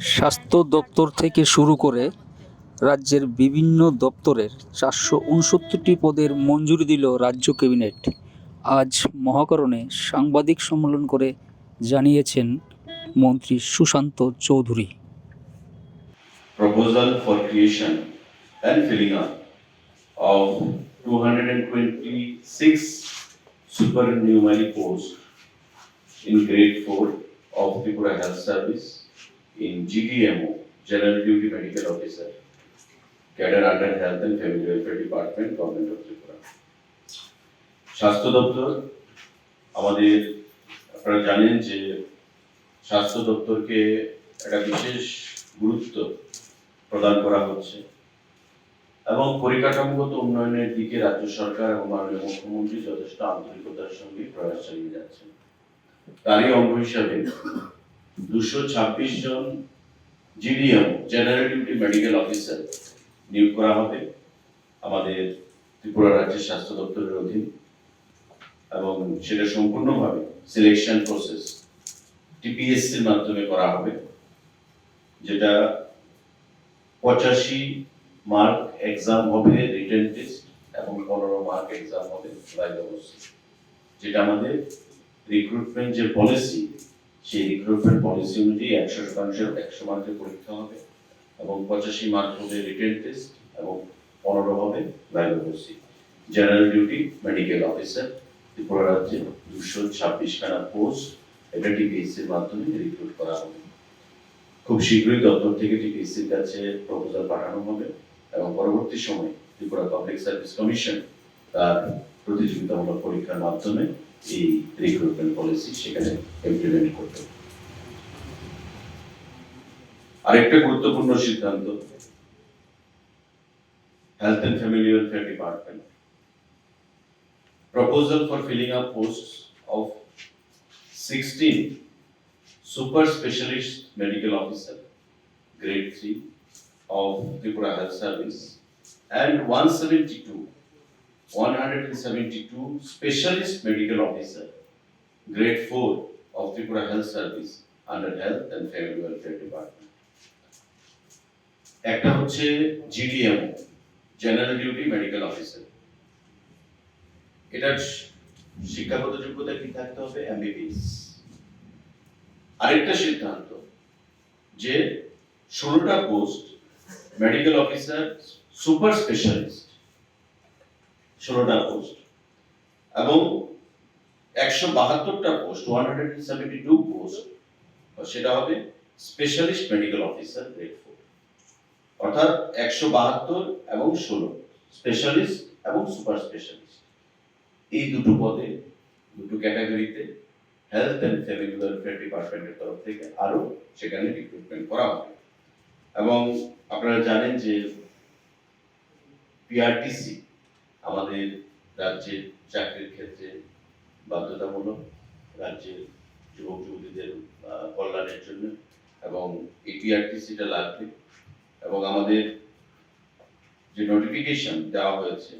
স্বাস্থ্য দপ্তর থেকে শুরু করে রাজ্যের বিভিন্ন দপ্তরের চারশো উনসত্তরটি পদের মঞ্জুরি দিল রাজ্য ক্যাবিনেট। আজ মহাকরণে সাংবাদিক সম্মেলন করে জানিয়েছেন মন্ত্রী Sushanta Chowdhury. Proposal for creation and filling up of 226 supernumerary posts in grade 4 of Tripura Health Service in GDMO, General Duty Medical Officer, cadre under Health and Family Welfare Department, Government of Tripura. স্বাস্থ্য দপ্তর আমাদের আপনারা জানেন যে স্বাস্থ্য দপ্তরকে একটা বিশেষ গুরুত্ব প্রদান করা হচ্ছে এবং পরিকাঠামোগত উন্নয়নের দিকে রাজ্য সরকার এবং মাননীয় মুখ্যমন্ত্রী যথেষ্ট আন্তরিকতার সঙ্গে প্রয়াস চালিয়ে যাচ্ছেন তারই অঙ্গ হিসাবে দুশো ছাব্বিশ জন GDM general duty medical officer নিয়োগ করা হবে আমাদের ত্রিপুরা রাজ্যের স্বাস্থ্য দপ্তরের অধীন এবং সেটা সম্পূর্ণভাবে সিলেকশন প্রসেস টিপিএসসির মাধ্যমে করা হবে, যেটা পঁচাশি মার্ক এক্সাম হবে, রিটেন টেস্ট, এবং পনেরো মার্ক এক্সাম হবে যেটা আমাদের রিক্রুটমেন্ট যে পলিসি সেই রিক্রুটমেন্ট পলিসি অনুযায়ী একশো শতাংশের একশো মার্কের পরীক্ষা হবে এবং পঁচাশি মার্ক হবে রিটেন টেস্ট এবং পনেরো হবে live general duty medical officer Tripura রাজ্যে দুশো ছাব্বিশ খানা পোস্ট এটা টিপিএসসির মাধ্যমে রিক্রুট করা হবে। খুব শীঘ্রই দপ্তর থেকে টিপিএসসির কাছে প্রপোজাল পাঠানো হবে এবং পরবর্তী সময়ে ত্রিপুরা পাবলিক সার্ভিস কমিশন তার প্রতিযোগিতামূলক পরীক্ষার মাধ্যমে এই রিক্রুটমেন্ট পলিসি সেখানে ইমপ্লিমেন্ট করবে আরেকটা গুরুত্বপূর্ণ সিদ্ধান্ত health and family welfare department proposal for filling up posts of 16 super specialist medical officer, grade 3 of Tripura Health Service, and 172, 172 specialist medical officer, grade 4 of Tripura Health Service under Health and Family Welfare Department. একটা হচ্ছে GDM general duty medical officer এটার শিক্ষাগত যোগ্যতা কি থাকতে হবে MBBS আরেকটা সিদ্ধান্ত যে ষোলোটা post medical officer super specialist ষোলোটা পোস্ট এবং একশো বাহাত্তরটা post one hundred seventy two post সেটা হবে specialist medical officer grade four অর্থাৎ একশো বাহাত্তর এবং ষোলো স্পেশালিস্ট এবং সুপার স্পেশালিস্ট এই দুটো পদে, দুটো ক্যাটাগরিতে হেলথ অ্যান্ড ফ্যামিলি ওয়েলফেয়ার ডিপার্টমেন্টের তরফ থেকে আরও সেখানে রিক্রুটমেন্ট করা হবে। এবং আপনারা জানেন যে পিআরটিসি আমাদের রাজ্যের চাকরির ক্ষেত্রে বাধ্যতামূলক রাজ্যের যুবক যুবতীদের কল্যাণের জন্য এবং এই পিআরটিসিটা লাগবে এবং আমাদের যে নোটিফিকেশন দেওয়া হয়েছে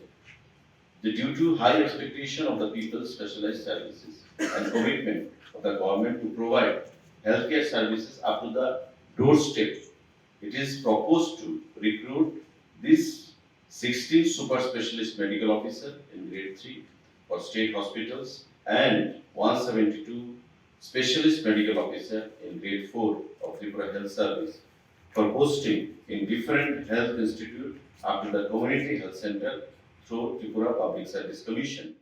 The due to high expectation of the people's specialized services and commitment of the government to provide healthcare services up to the doorstep, it is proposed to recruit this 16 super specialist medical officer in grade 3 for state hospitals and 172 specialist medical officer in grade 4 of Tripura Health Service for posting in different health institute to the community health center through Tripura Public Service Commission.